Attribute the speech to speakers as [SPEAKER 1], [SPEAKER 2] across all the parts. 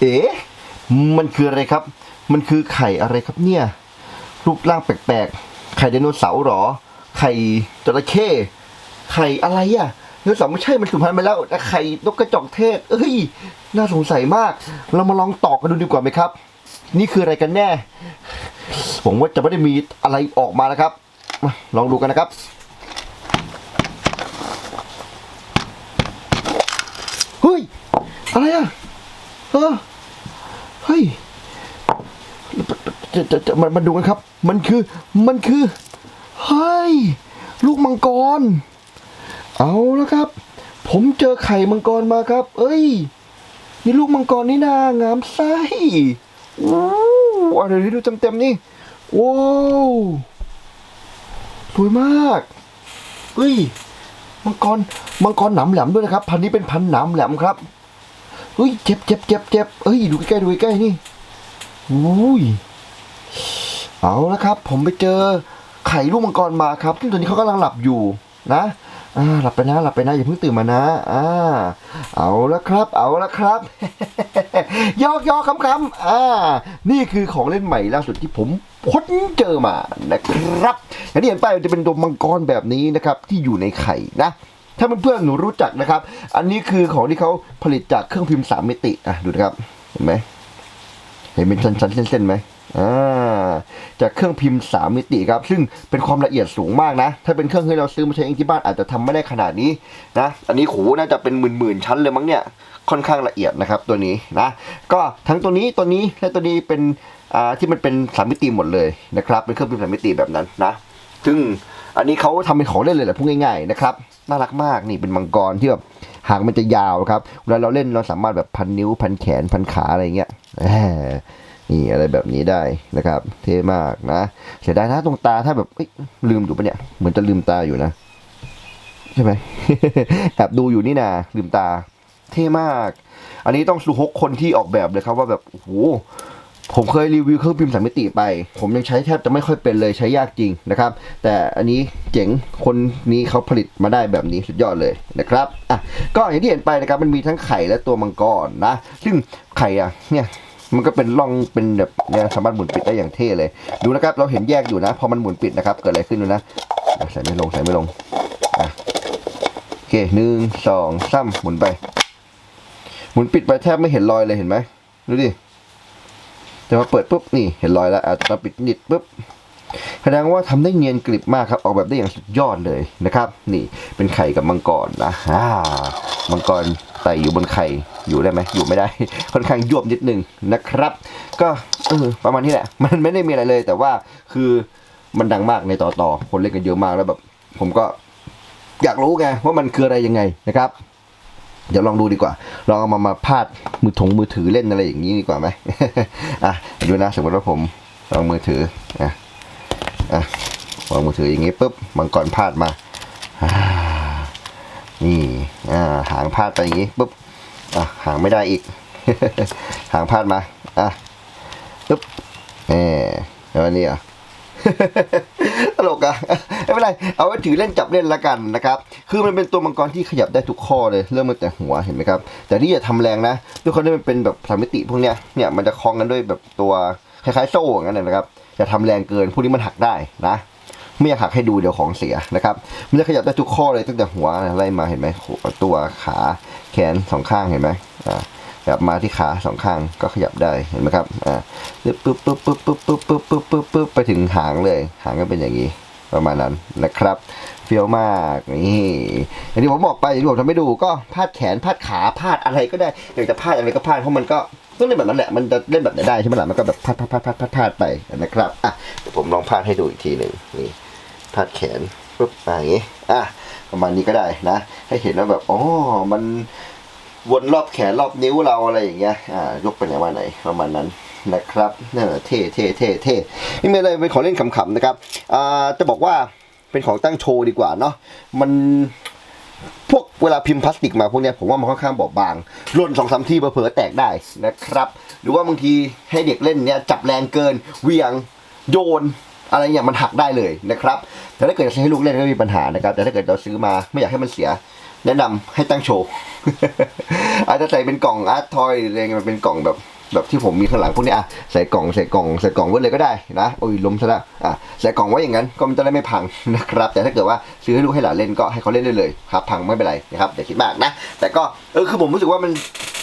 [SPEAKER 1] เอ๋มันคืออะไรครับ มันคือไข่อะไรครับเนี่ย รูปร่างแปลกๆ ไข่ไดโนเสาร์หรอ ไข่จระเข้ ไข่อะไรอะไดโนเสาร์ไม่ใช่ มันสูญพันธุ์ไปแล้วแต่ไข่นกกระจอกเทศ เอ้ย น่าสงสัยมาก เรามาลองตอกกันดูดีกว่าไหมครับ นี่คืออะไรกันแน่ ผมว่าจะไม่ได้มีอะไรออกมานะครับ ลองดูกันนะครับเฮ้ย อะไรอะ เฮ้ยจะจะจะมาดูกันครับ มันคือ มันคือ เฮ้ย ลูกมังกร เอาแล้วครับ ผมเจอไข่มังกรมาครับ เอ้ย นี่ลูกมังกรนี่นางามไส้โอ้อะไรที่ดูเต็มๆนี่โว้วสวยมากเฮ้ย มังกร มังกรหนามแหลมด้วยนะครับ พันนี้เป็นพันหนามแหลมครับ เฮ้ยเจ็บเจ็บเจ็บเจ็บเอ้ยดูใกล้ๆดูใกล้ๆนี่อุ้ยเอาละครับ ผมไปเจอไข่ลูกมังกรมาครับซึ่งตอนนี้เขากำลังหลับอยู่นะอ่าหลับไปนะหลับไปนะอย่าเพิ่งตื่นมานะอ่าเอาละครับ เอาละครับยอกยอกคำคำอ่า นี่คือของเล่นใหม่ล่าสุดที่ผมพ้นเจอมานะครับอย่างที่เห็นไปจะเป็นตัวมังกรแบบนี้นะครับ ที่อยู่ในไข่นะ ถ้าเพื่อนๆหนูรู้จักนะครับ อันนี้คือของที่เขาผลิตจากเครื่องพิมพ์สามมิติอะดูนะครับเห็นไหมเห็นเป็นชั้นๆเส้นๆไหมอ่าจากเครื่องพิมพ์ 3 มิติครับ ซึ่งเป็นความละเอียดสูงมากนะ ถ้าเป็นเครื่องที่เราซื้อมาใช้เองที่บ้านอาจจะทำไม่ได้ขนาดนี้นะ อันนี้โหน่าจะเป็นหมื่นๆชั้นเลยมั้งเนี่ย ค่อนข้างละเอียดนะครับตัวนี้นะ ก็ทั้งตัวนี้ตัวนี้และตัวนี้เป็นอ่าที่มันเป็นสามมิติหมดเลยนะครับ เป็นเครื่องพิมพ์สามมิติแบบนั้นนะ ซึ่ง อันนี้เขาทำเป็นของเล่นเลยแหละพูดง่ายๆนะครับน่ารักมากนี่เป็นมังกรที่แบบหางมันจะยาวครับเวลาเราเล่นเราสามารถแบบพันนิ้วพันแขนพันขาอะไรเงี้ยนี่อะไรแบบนี้ได้นะครับ เท่มากนะเสียดายนะตรงตาถ้าแบบลืมอยู่ปะเนี่ยเหมือนจะลืมตาอยู่นะใช่ไหมแอบดูอยู่นี่นาลืมตา เท่มาก อันนี้ต้องสูฮกคนที่ออกแบบเลยครับว่าแบบโอ้โห ผมเคยรีวิวเครื่องพิมพ์สามมิติไป ผมยังใช้แทบจะไม่ค่อยเป็นเลยใช้ยากจริงนะครับ แต่อันนี้เจ๋งคนนี้เขาผลิตมาได้แบบนี้สุดยอดเลยนะครับอะก็อย่างที่เห็นไปนะครับมันมีทั้งไข่และตัวมังกรนะ ซึ่งไข่อะเนี่ยมันก็เป็นร่องเป็นแบบเนี่ยสามารถหมุนปิดได้อย่างเท่เลย ดูนะครับ เราเห็นแยกอยู่นะ พอมันหมุนปิดนะครับ เกิดอะไรขึ้นดูนะใส่ไม่ลงใส่ไม่ลงอะโอเคหนึ่งสองสามหมุนไป หมุนปิดไปแทบไม่เห็นรอยเลยเห็นไหมดูดิ แต่พอเปิดปุ๊บนี่เห็นรอยแล้วอาจจะปิดนิดปุ๊บแสดงว่าทำได้เนียนกริบมากครับ ออกแบบได้อย่างสุดยอดเลยนะครับ นี่เป็นไข่กับมังกรนะอ่ามังกรไต่อยู่บนไข่อยู่ได้ไหมอยู่ไม่ได้ ค่อนข้างยวบนิดนึงนะครับ ก็เออประมาณนี้แหละ มันไม่ได้มีอะไรเลย แต่ว่าคือมันดังมากในต่อต่อคนเล่นกันเยอะมากแล้วแบบ ผมก็อยากรู้ไงว่ามันคืออะไรยังไงนะครับ เดี๋ยวลองดูดีกว่า ลองเอามามาพาดมือถงมือถือเล่นอะไรอย่างนี้ดีกว่าไหมอะดูนะสมมติว่าผมลองมือถืออะอะวางมือถืออย่างนี้ปุ๊บมังกรพาดมาานี่อ่าหางพาดไปอย่างนี้ปุ๊บอะหางไม่ได้อีก หางพาดมาอะปุ๊บเออแล้วนนี้อะตลกอะ เป็นไร เอาไว้ถือเล่นจับเล่นละกันนะครับ คือมันเป็นตัวมังกรที่ขยับได้ทุกข้อเลย เริ่มตั้งแต่หัวเห็นไหมครับ แต่ที่จะทำแรงนะ ด้วยความที่มันเป็นแบบสามมิติพวกเนี้ย เนี่ยมันจะคล้องกันด้วยแบบตัวคล้ายๆโซ่อย่างนั้นนะครับจะทำแรงเกิน พวกนี้มันหักได้นะไม่อยากหักให้ดูเดี๋ยวของเสียนะครับ มันจะขยับได้ทุกข้อเลยตั้งแต่หัวไล่มาเห็นไหมหัวตัวขาแขนสองข้างเห็นไหมอ่าแบบมาที่ขาสองข้างก็ขยับได้เห็นไหมครับอ่าปึ๊บปึ๊บปึ๊บปึ๊บปึ๊บปึ๊บปึ๊บปึ๊บไปถึงหางเลย หางก็เป็นอย่างนี้ ประมาณนั้นนะครับเฟี้ยวมากนี่อย่างที่ผมบอกไปอย่างที่ผมทำให้ดูก็พาดแขนพาดขาพาดอะไรก็ได้อยากจะพาดอะไรก็พาดเพราะมันก็ต้องเล่นแบบนั้นแหละมันจะเล่นแบบไหนได้ใช่ไหมล่ะมันก็แบบพาดพาดพาดพาดพาดพาดไปนะครับอะเดี๋ยวผมลองพาดให้ดูอีกทีหนึ่งนี่พาดแขนปุ๊บอย่างงี้อะประมาณนี้ก็ได้นะ ให้เห็นว่าแบบอ๋อมันวนรอบแขนรอบนิ้วเราอะไรอย่างเงี้ยอ่ายกไปไหนมาไหนประมาณนั้น นะครับนี่นแหละเท่เท่เท่เท่นี่ไม่อะไรเป็นของเล่นขำๆนะครับอ่าจะบอกว่าเป็นของตั้งโชว์ดีกว่าเนาะมันพวกเวลาพิมพ์พลาสติกมาพวกเนี้ยผมว่ามันค่อนข้างบอบบางหล่นสองสามทีเผลอแตกได้นะครับ หรือว่าบางทีให้เด็กเล่นเนี้ยจับแรงเกินเวียงโยนอะไรอย่างมันหักได้เลยนะครับ แต่ถ้าเกิดจะให้ลูกเล่นก็ไม่มีปัญหานะครับ แต่ถ้าเกิดเราซื้อมาไม่อยากให้มันเสีย แนะนำให้ตั้งโชว์อาจจะใส่เป็นกล่องอาร์ตทอยออะไรเงี้ยมันเป็นกล่องแบบ แบบที่ผมมีข้างหลังพวกนี้อะใส่กล่องใส่กล่องใส่กล่องไว้เลยก็ได้นะโอ้ยล้มซะล้วอะใส่กล่องไว้อย่างนั้นก็มันจะได้ไม่พังนะครับ แต่ถ้าเกิดว่าซื้อให้ลูกให้หลานเล่นก็ให้เขาเล่นได้เลยครับพังไม่เป็นไรนะครับอย่าคิดมากนะ แต่ก็เออคือผมรู้สึกว่ามัน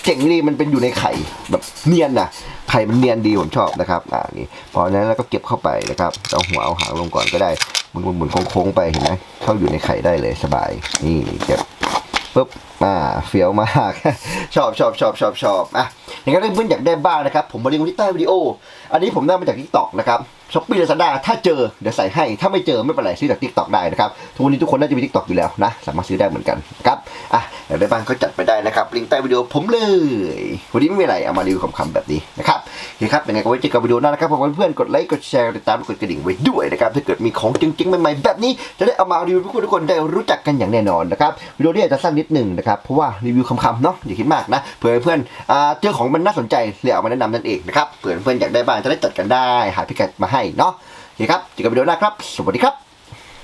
[SPEAKER 1] เจ๋งดีมันเป็นอยู่ในไข่แบบเนียนนะไข่มันเนียนดีผมชอบนะครับอ่านี่พอนั้นแล้วก็เก็บเข้าไปนะครับเอาหัวเอาหางลงก่อนก็ได้หมุนหมุนโค้งๆไปเห็นไหมเข้าอยู่ในไข่ได้เลยสบาย นี่เก็บปุ๊บอ่าเฟี้ยวมาก ชอบชอบชอบชอบชอบอะ อย่างนั้นเพื่อนๆอยากได้บ้างนะครับผมมาลิงก์ไว้ที่ใต้วิดีโอ อันนี้ผมได้มาจากทิกตอกนะครับ ช้อปปี้ลาซาด้าถ้าเจอเดี๋ยวใส่ให้ ถ้าไม่เจอไม่เป็นไรซื้อจากทิกตอกได้นะครับ ทุกวันนี้ทุกคนน่าจะมีทิกตอกอยู่แล้วนะ สามารถซื้อได้เหมือนกันนะครับ อะอยากได้บ้างก็จัดไปได้นะครับ ลิงก์ใต้วิดีโอผมเลย วันนี้ไม่มีอะไร เอามารีวิวคำๆแบบนี้นะครับโอเคครับยังไงก็ไว้เจอกันวิดีโอหน้านะครับผมเพื่อนๆกดไลค์ กดแชร์กดติดตาม กดกระดิ่งไว้ด้วยนะครับ ถ้าเกิดมีของจริงๆ ใหม่ๆ แบบนี้ จะได้เอามารีวิวให้ทุกคนได้รู้จักกันอย่างแน่นอนนะครับ วิดีโอนี้อาจจะสั้นนิดหนึ่งนะครับ เพราะว่ารีวิวคำๆเนาะ อย่าคิดมากนะ เผื่อเพื่อนๆเจอของมันน่าสนใจเลยเอามาแนะนำนั่นเองนะครับ เผื่อเพื่อนๆอยากได้บ้างจะได้จัดกันได้ หาพิกัดมาให้เนาะโอเคครับเจอกันวิดีโอหน้าครับ สวัสดีครับ